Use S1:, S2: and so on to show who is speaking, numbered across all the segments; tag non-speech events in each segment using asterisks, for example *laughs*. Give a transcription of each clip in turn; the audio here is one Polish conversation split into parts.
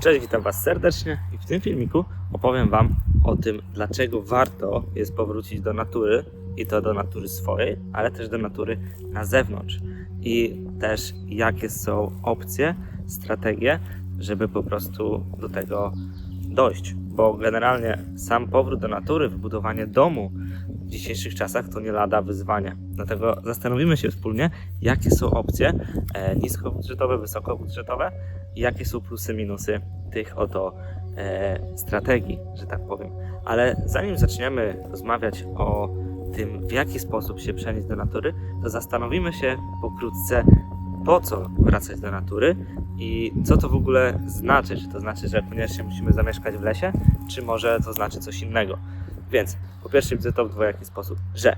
S1: Cześć, witam Was serdecznie i w tym filmiku opowiem Wam o tym, dlaczego warto jest powrócić do natury i to do natury swojej, ale też do natury na zewnątrz i też jakie są opcje, strategie, żeby po prostu do tego dojść, bo generalnie sam powrót do natury, wybudowanie domu w dzisiejszych czasach to nie lada wyzwanie. Dlatego zastanowimy się wspólnie, jakie są opcje e, niskobudżetowe, wysokobudżetowe jakie są plusy, minusy tych oto e, strategii, że tak powiem. Ale zanim zaczniemy rozmawiać o tym, w jaki sposób się przenieść do natury, to zastanowimy się pokrótce, po co wracać do natury i co to w ogóle znaczy. Czy to znaczy, że koniecznie musimy zamieszkać w lesie, czy może to znaczy coś innego. Więc po pierwsze widzę to w dwojaki sposób, że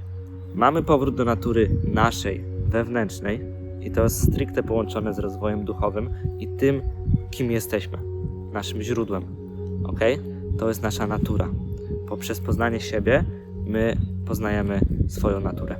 S1: mamy powrót do natury naszej, wewnętrznej i to jest stricte połączone z rozwojem duchowym i tym, kim jesteśmy, naszym źródłem. Ok? To jest nasza natura. Poprzez poznanie siebie my poznajemy swoją naturę.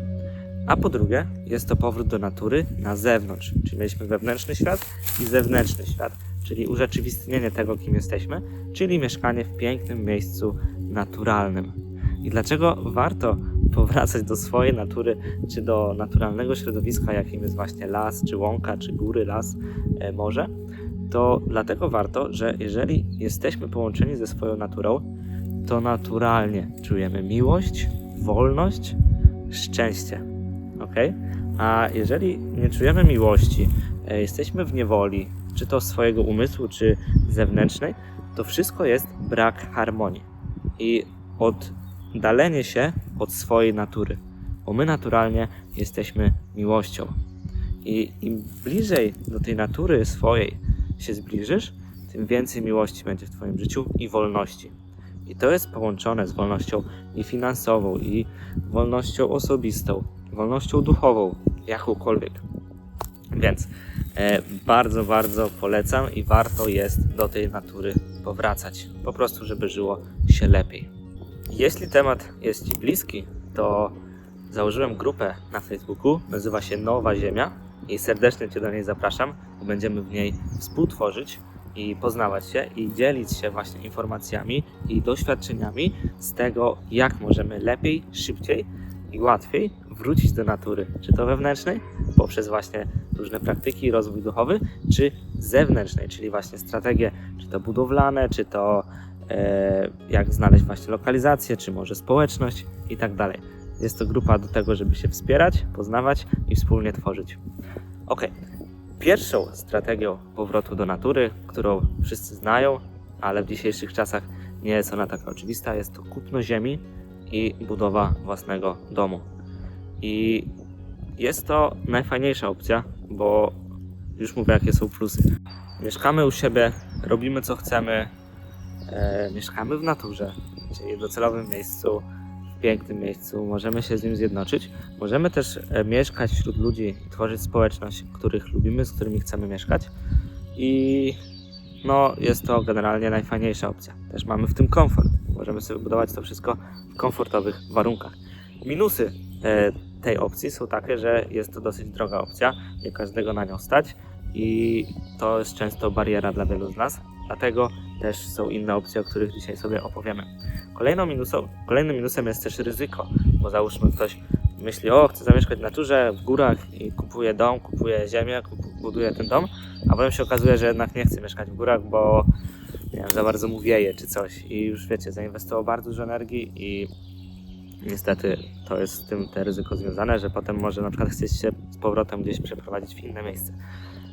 S1: A po drugie, jest to powrót do natury na zewnątrz, czyli mieliśmy wewnętrzny świat i zewnętrzny świat, czyli urzeczywistnienie tego, kim jesteśmy, czyli mieszkanie w pięknym miejscu naturalnym. I dlaczego warto powracać do swojej natury, czy do naturalnego środowiska, jakim jest właśnie las, czy łąka, czy góry, las, e, morze? To dlatego warto, że jeżeli jesteśmy połączeni ze swoją naturą, to naturalnie czujemy miłość, wolność, szczęście. Ok? A jeżeli nie czujemy miłości, e, jesteśmy w niewoli, czy to swojego umysłu, czy zewnętrznej, to wszystko jest brak harmonii i oddalenie się od swojej natury. Bo my naturalnie jesteśmy miłością. I im bliżej do tej natury swojej się zbliżysz, tym więcej miłości będzie w Twoim życiu i wolności. I to jest połączone z wolnością i finansową, i wolnością osobistą, wolnością duchową, jakąkolwiek. Więc e, bardzo, bardzo polecam i warto jest do tej natury powracać. Po prostu, żeby żyło się lepiej. Jeśli temat jest Ci bliski, to założyłem grupę na Facebooku, nazywa się Nowa Ziemia i serdecznie Cię do niej zapraszam. Będziemy w niej współtworzyć i poznawać się i dzielić się właśnie informacjami i doświadczeniami z tego, jak możemy lepiej, szybciej i łatwiej wrócić do natury, czy to wewnętrznej, poprzez właśnie różne praktyki, rozwój duchowy, czy zewnętrznej, czyli właśnie strategie, czy to budowlane, czy to jak znaleźć właśnie lokalizację, czy może społeczność i tak dalej. Jest to grupa do tego, żeby się wspierać, poznawać i wspólnie tworzyć. Ok. Pierwszą strategią powrotu do natury, którą wszyscy znają, ale w dzisiejszych czasach nie jest ona taka oczywista, jest to kupno ziemi i budowa własnego domu. I jest to najfajniejsza opcja, bo już mówię, jakie są plusy. Mieszkamy u siebie, robimy co chcemy, e, mieszkamy w naturze, czyli w docelowym miejscu, w pięknym miejscu, możemy się z nim zjednoczyć. Możemy też e, mieszkać wśród ludzi tworzyć społeczność, których lubimy, z którymi chcemy mieszkać. I no, jest to generalnie najfajniejsza opcja. Też mamy w tym komfort. Możemy sobie budować to wszystko w komfortowych warunkach. Minusy e, tej opcji są takie, że jest to dosyć droga opcja, nie każdego na nią stać i to jest często bariera dla wielu z nas, dlatego też są inne opcje, o których dzisiaj sobie opowiemy. Kolejną minusą, kolejnym minusem jest też ryzyko, bo załóżmy ktoś myśli, o chcę zamieszkać w naturze, w górach i kupuje dom, kupuje ziemię, buduje ten dom, a potem się okazuje, że jednak nie chce mieszkać w górach, bo nie wiem, za bardzo mu wieje czy coś i już wiecie, zainwestował bardzo dużo energii i niestety to jest z tym te ryzyko związane, że potem może na przykład chcieć się z powrotem gdzieś przeprowadzić w inne miejsce.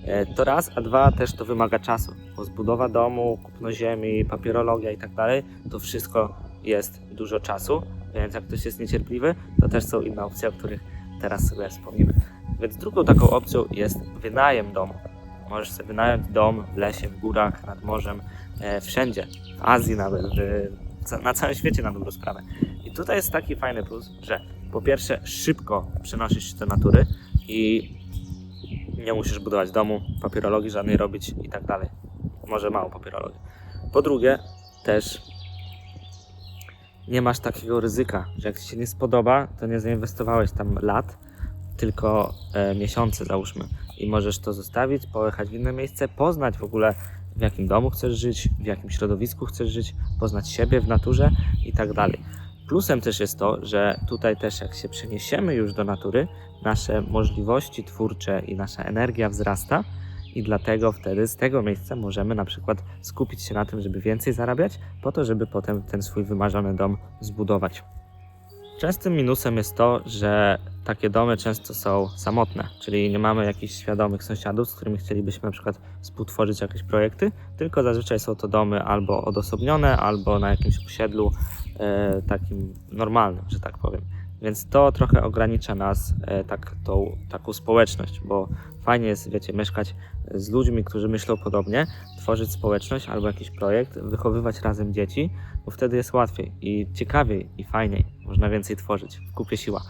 S1: E, To raz, a dwa też to wymaga czasu, bo zbudowa domu, kupno ziemi, papierologia i tak dalej, to wszystko jest dużo czasu, więc jak ktoś jest niecierpliwy, to też są inne opcje, o których teraz sobie wspomnimy. Więc drugą taką opcją jest wynajem domu. Możesz sobie wynająć dom w lesie, w górach, nad morzem, e, wszędzie, w Azji nawet, na całym świecie na dobrą sprawę. I tutaj jest taki fajny plus, że po pierwsze szybko przenosisz się do natury i nie musisz budować domu, papierologii żadnej robić i tak dalej. Może mało papierologii. Po drugie, też nie masz takiego ryzyka, że jak ci się nie spodoba, to nie zainwestowałeś tam lat, tylko e, miesiące załóżmy i możesz to zostawić, pojechać w inne miejsce, poznać w ogóle w jakim domu chcesz żyć, w jakim środowisku chcesz żyć, poznać siebie w naturze i tak dalej. Plusem też jest to, że tutaj też jak się przeniesiemy już do natury, nasze możliwości twórcze i nasza energia wzrasta i dlatego wtedy z tego miejsca możemy na przykład skupić się na tym, żeby więcej zarabiać, po to, żeby potem ten swój wymarzony dom zbudować. Częstym minusem jest to, że takie domy często są samotne, czyli nie mamy jakichś świadomych sąsiadów, z którymi chcielibyśmy na przykład współtworzyć jakieś projekty, tylko zazwyczaj są to domy albo odosobnione, albo na jakimś osiedlu takim normalnym, że tak powiem. Więc to trochę ogranicza nas, e, tak, tą, taką społeczność, bo fajnie jest, wiecie, mieszkać z ludźmi, którzy myślą podobnie, tworzyć społeczność albo jakiś projekt, wychowywać razem dzieci, bo wtedy jest łatwiej i ciekawiej i fajniej. Można więcej tworzyć w kupie siła.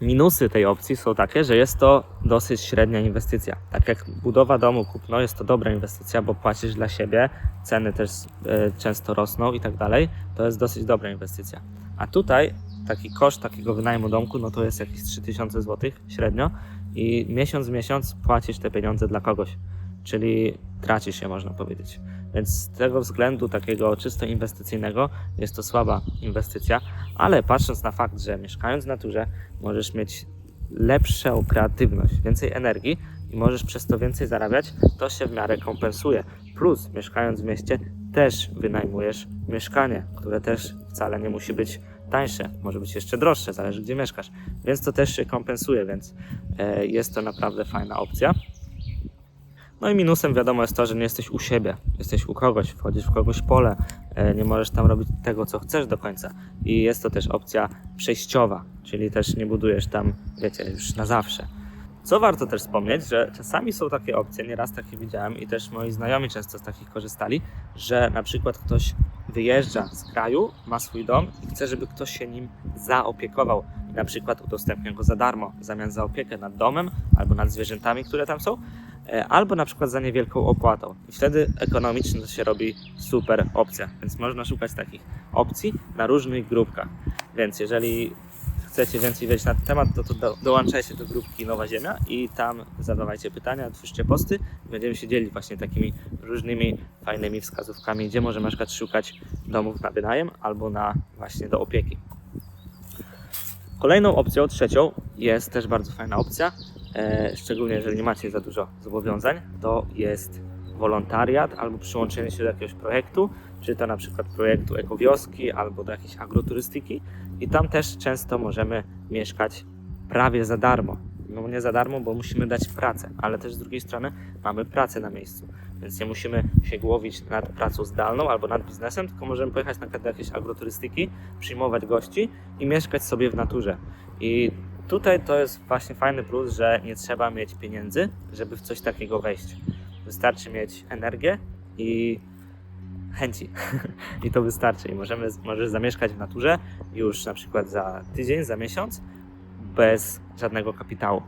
S1: Minusy tej opcji są takie, że jest to dosyć średnia inwestycja. Tak jak budowa domu, kupno jest to dobra inwestycja, bo płacisz dla siebie, ceny też e, często rosną i tak dalej. To jest dosyć dobra inwestycja. A tutaj taki koszt takiego wynajmu domku, no to jest jakieś 3000 zł średnio i miesiąc w miesiąc płacisz te pieniądze dla kogoś, czyli tracisz je, można powiedzieć. Więc z tego względu takiego czysto inwestycyjnego jest to słaba inwestycja, ale patrząc na fakt, że mieszkając w naturze możesz mieć lepszą kreatywność, więcej energii i możesz przez to więcej zarabiać, to się w miarę kompensuje. Plus mieszkając w mieście też wynajmujesz mieszkanie, które też wcale nie musi być tańsze, może być jeszcze droższe, zależy gdzie mieszkasz, więc to też się kompensuje, więc e, jest to naprawdę fajna opcja. No i minusem wiadomo jest to, że nie jesteś u siebie, jesteś u kogoś, wchodzisz w kogoś pole, e, nie możesz tam robić tego, co chcesz do końca. I jest to też opcja przejściowa, czyli też nie budujesz tam, wiecie, już na zawsze. Co warto też wspomnieć, że czasami są takie opcje, nieraz takie widziałem i też moi znajomi często z takich korzystali, że na przykład ktoś wyjeżdża z kraju, ma swój dom i chce, żeby ktoś się nim zaopiekował. I na przykład udostępnia go za darmo, w zamian za opiekę nad domem albo nad zwierzętami, które tam są, albo na przykład za niewielką opłatą. I wtedy ekonomicznie to się robi super opcja. Więc można szukać takich opcji na różnych grupkach. Więc jeżeli chcecie więcej wiedzieć na ten temat, to, to do, dołączajcie do grupki Nowa Ziemia i tam zadawajcie pytania, twórzcie posty będziemy się dzielić właśnie takimi różnymi fajnymi wskazówkami, gdzie możemy na przykład szukać domów na wynajem albo na właśnie do opieki. Kolejną opcją, trzecią, jest też bardzo fajna opcja, e, szczególnie jeżeli nie macie za dużo zobowiązań, to jest wolontariat albo przyłączenie się do jakiegoś projektu, czy to na przykład projektu ekowioski albo do jakiejś agroturystyki i tam też często możemy mieszkać prawie za darmo. No nie za darmo, bo musimy dać pracę, ale też z drugiej strony mamy pracę na miejscu, więc nie musimy się głowić nad pracą zdalną albo nad biznesem, tylko możemy pojechać na przykład do jakiejś agroturystyki, przyjmować gości i mieszkać sobie w naturze. I tutaj to jest właśnie fajny plus, że nie trzeba mieć pieniędzy, żeby w coś takiego wejść. Wystarczy mieć energię i chęci. *laughs* I to wystarczy. I możemy, możesz zamieszkać w naturze już na przykład za tydzień, za miesiąc, bez żadnego kapitału.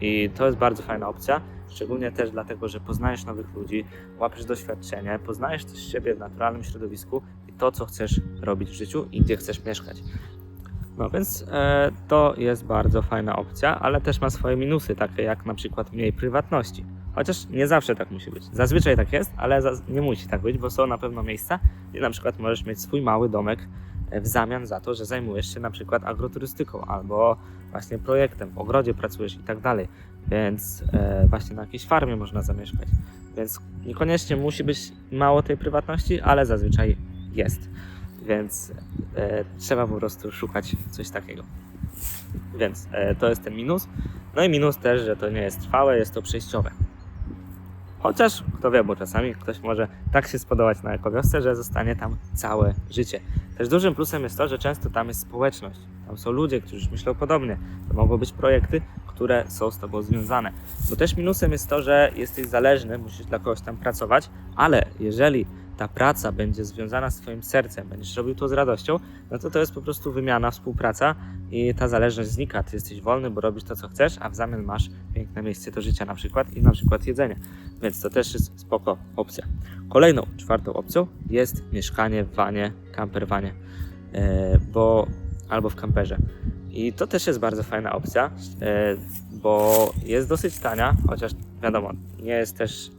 S1: I to jest bardzo fajna opcja, szczególnie też dlatego, że poznajesz nowych ludzi, łapiesz doświadczenie, poznajesz też siebie w naturalnym środowisku i to, co chcesz robić w życiu i gdzie chcesz mieszkać. No więc e, to jest bardzo fajna opcja, ale też ma swoje minusy, takie jak na przykład mniej prywatności. Chociaż nie zawsze tak musi być. Zazwyczaj tak jest, ale nie musi tak być, bo są na pewno miejsca, gdzie na przykład możesz mieć swój mały domek w zamian za to, że zajmujesz się na przykład agroturystyką albo właśnie projektem, w ogrodzie pracujesz i tak dalej. Więc e, właśnie na jakiejś farmie można zamieszkać. Więc niekoniecznie musi być mało tej prywatności, ale zazwyczaj jest. Więc e, trzeba po prostu szukać coś takiego. Więc e, to jest ten minus. No i minus też, że to nie jest trwałe, jest to przejściowe. Chociaż, kto wie, bo czasami ktoś może tak się spodobać na ekowiosce, że zostanie tam całe życie. Też dużym plusem jest to, że często tam jest społeczność. Tam są ludzie, którzy myślą podobnie. To mogą być projekty, które są z Tobą związane. Bo też minusem jest to, że jesteś zależny, musisz dla kogoś tam pracować, ale jeżeli ta praca będzie związana z Twoim sercem, będziesz robił to z radością, no to to jest po prostu wymiana, współpraca i ta zależność znika. Ty jesteś wolny, bo robisz to, co chcesz, a w zamian masz piękne miejsce do życia na przykład i na przykład jedzenie. Więc to też jest spoko opcja. Kolejną, czwartą opcją jest mieszkanie w wanie, camperwanie, e, bo albo w kamperze. I to też jest bardzo fajna opcja, e, bo jest dosyć tania, chociaż wiadomo, nie jest też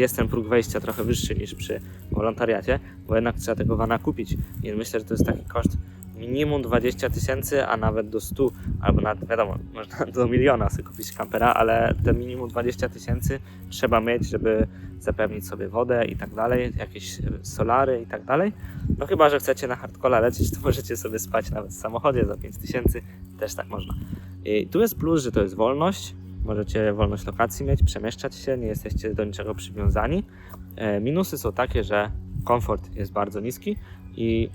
S1: jest ten próg wejścia trochę wyższy niż przy wolontariacie, bo jednak trzeba tego vana kupić. I myślę, że to jest taki koszt minimum 20 tysięcy, a nawet do 100, albo nawet wiadomo, można *laughs* do miliona sobie kupić kampera, ale te minimum 20 tysięcy trzeba mieć, żeby zapewnić sobie wodę i tak dalej, jakieś e, solary i tak dalej. No chyba, że chcecie na hardcore lecieć, to *laughs* możecie sobie spać nawet w samochodzie za 5 tysięcy, też tak można. I tu jest plus, że to jest wolność, możecie wolność lokacji mieć, przemieszczać się, nie jesteście do niczego przywiązani. E, Minusy są takie, że komfort jest bardzo niski i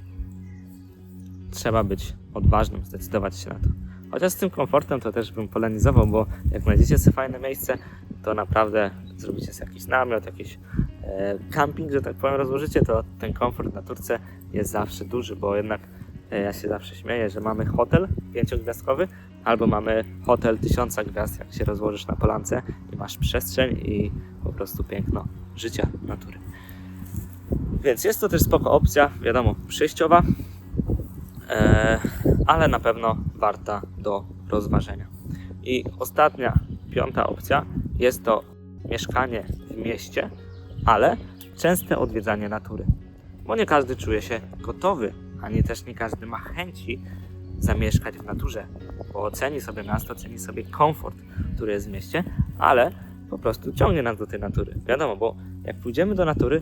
S1: trzeba być odważnym, zdecydować się na to. Chociaż z tym komfortem to też bym polenizował, bo jak znajdziecie sobie fajne miejsce, to naprawdę zrobicie sobie jakiś namiot, jakiś e, camping, że tak powiem, rozłożycie, to ten komfort na Turce jest zawsze duży, bo jednak e, ja się zawsze śmieję, że mamy hotel pięciogwiazdkowy, albo mamy hotel tysiąca gwiazd, jak się rozłożysz na polance i masz przestrzeń i po prostu piękno życia natury. Więc jest to też spoko opcja, wiadomo, przejściowa, e, ale na pewno warta do rozważenia. I ostatnia, piąta opcja jest to mieszkanie w mieście, ale częste odwiedzanie natury. Bo nie każdy czuje się gotowy, ani też nie każdy ma chęci zamieszkać w naturze, bo ceni sobie miasto, ceni sobie komfort, który jest w mieście, ale po prostu ciągnie nas do tej natury. Wiadomo, bo jak pójdziemy do natury,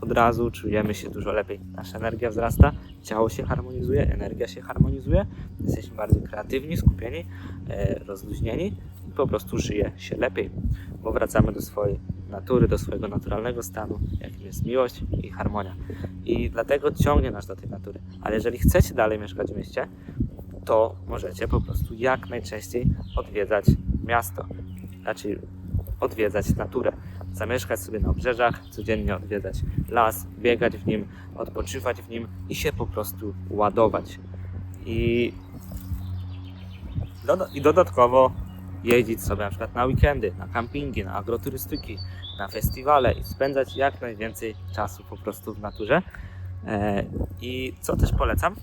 S1: od razu czujemy się dużo lepiej. Nasza energia wzrasta, ciało się harmonizuje, energia się harmonizuje, jesteśmy bardziej kreatywni, skupieni, e, rozluźnieni i po prostu żyje się lepiej, bo wracamy do swojej natury, do swojego naturalnego stanu, jakim jest miłość i harmonia. I dlatego ciągnie nas do tej natury. Ale jeżeli chcecie dalej mieszkać w mieście, to możecie po prostu jak najczęściej odwiedzać miasto. Znaczy odwiedzać naturę. Zamieszkać sobie na obrzeżach, codziennie odwiedzać las, biegać w nim, odpoczywać w nim i się po prostu ładować. I, doda- i dodatkowo jeździć sobie na przykład na weekendy, na campingi, na agroturystyki, na festiwale i spędzać jak najwięcej czasu po prostu w naturze. E, I co też polecam,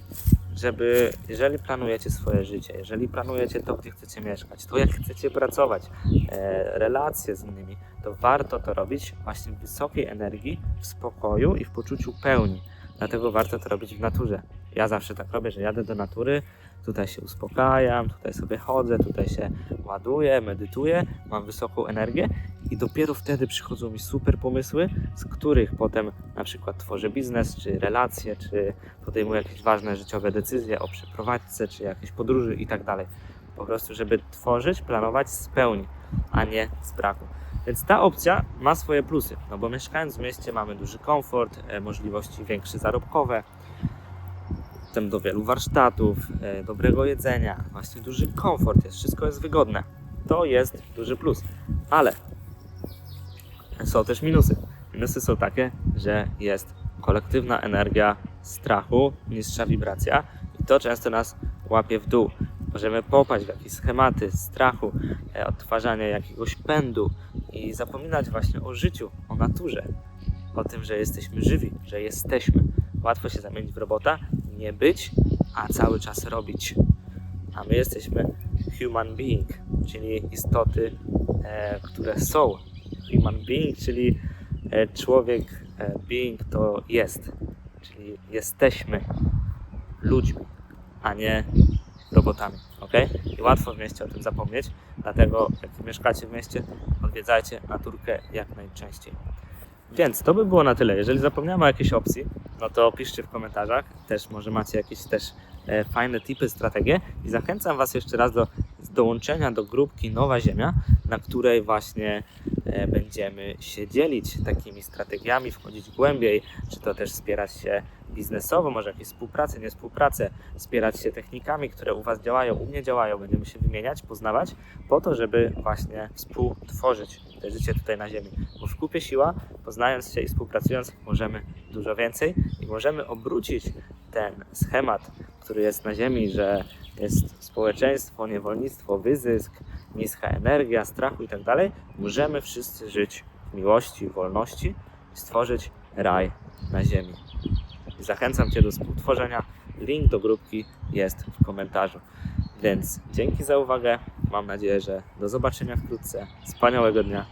S1: żeby jeżeli planujecie swoje życie, jeżeli planujecie to, gdzie chcecie mieszkać, to jak chcecie pracować, e, relacje z innymi, to warto to robić właśnie w wysokiej energii, w spokoju i w poczuciu pełni. Dlatego warto to robić w naturze. Ja zawsze tak robię, że jadę do natury, tutaj się uspokajam, tutaj sobie chodzę, tutaj się ładuję, medytuję, mam wysoką energię i dopiero wtedy przychodzą mi super pomysły, z których potem na przykład tworzę biznes, czy relacje, czy podejmuję jakieś ważne życiowe decyzje o przeprowadzce, czy jakiejś podróży i tak dalej. Po prostu, żeby tworzyć, planować z pełni, a nie z braku. Więc ta opcja ma swoje plusy, no bo mieszkając w mieście mamy duży komfort, e, możliwości większe zarobkowe, do wielu warsztatów, e, dobrego jedzenia, właśnie duży komfort jest, wszystko jest wygodne. To jest duży plus, ale są też minusy. Minusy są takie, że jest kolektywna energia strachu, niższa wibracja i to często nas łapie w dół. Możemy popaść w jakieś schematy strachu, e, odtwarzania jakiegoś pędu i zapominać właśnie o życiu, o naturze, o tym, że jesteśmy żywi, że jesteśmy. Łatwo się zamienić w robota, nie być, a cały czas robić. A my jesteśmy human being, czyli istoty, e, które są. Human being, czyli e, człowiek, e, being to jest, czyli jesteśmy ludźmi, a nie robotami, ok? I łatwo w mieście o tym zapomnieć, dlatego jak mieszkacie w mieście, odwiedzajcie naturkę jak najczęściej. Więc to by było na tyle. Jeżeli zapomniałem o jakiejś opcji, no to piszcie w komentarzach. Też może macie jakieś też e, fajne tipy, strategie. I zachęcam Was jeszcze raz do dołączenia do grupki Nowa Ziemia, na której właśnie e, będziemy się dzielić takimi strategiami, wchodzić głębiej, czy to też wspierać się biznesowo, może jakieś współpracę, nie współpracę, wspierać się technikami, które u Was działają, u mnie działają, będziemy się wymieniać, poznawać, po to, żeby właśnie współtworzyć te życie tutaj na Ziemi. Bo w kupie siła, poznając się i współpracując, możemy dużo więcej i możemy obrócić ten schemat, który jest na Ziemi, że jest społeczeństwo, niewolnictwo, wyzysk, niska energia, strachu i tak dalej. Możemy wszyscy żyć w miłości, wolności i stworzyć raj na Ziemi. Zachęcam Cię do współtworzenia. Link do grupki jest w komentarzu. Więc dzięki za uwagę. Mam nadzieję, że do zobaczenia wkrótce. Wspaniałego dnia.